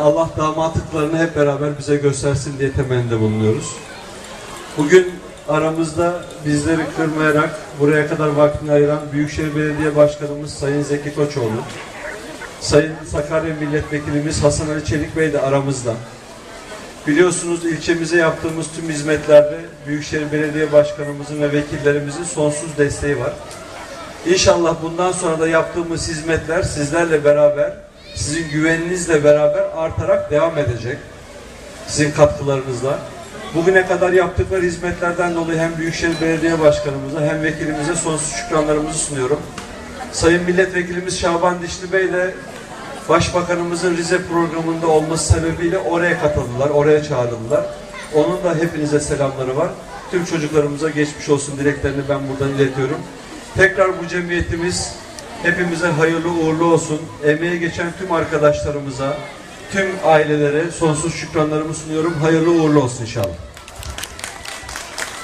Allah damatlıklarını hep beraber bize göstersin diye temennide bulunuyoruz. Bugün aramızda bizleri kırmayarak buraya kadar vaktini ayıran Büyükşehir Belediye Başkanımız Sayın Zeki Koçoğlu, Sayın Sakarya Milletvekilimiz Hasan Ali Çelik Bey de aramızda. Biliyorsunuz ilçemize yaptığımız tüm hizmetlerde Büyükşehir Belediye Başkanımızın ve vekillerimizin sonsuz desteği var. İnşallah bundan sonra da yaptığımız hizmetler sizlerle beraber, sizin güveninizle beraber artarak devam edecek. Sizin katkılarınızla. Bugüne kadar yaptıkları hizmetlerden dolayı hem Büyükşehir Belediye Başkanımıza hem vekilimize sonsuz şükranlarımızı sunuyorum. Sayın Milletvekilimiz Şaban Dişli Bey de Başbakanımızın Rize programında olması sebebiyle oraya katıldılar, oraya çağrıldılar. Onun da hepinize selamları var. Tüm çocuklarımıza geçmiş olsun dileklerini ben buradan iletiyorum. Tekrar bu cemiyetimiz hepimize hayırlı uğurlu olsun. Emeğe geçen tüm arkadaşlarımıza, tüm ailelere sonsuz şükranlarımı sunuyorum. Hayırlı uğurlu olsun inşallah.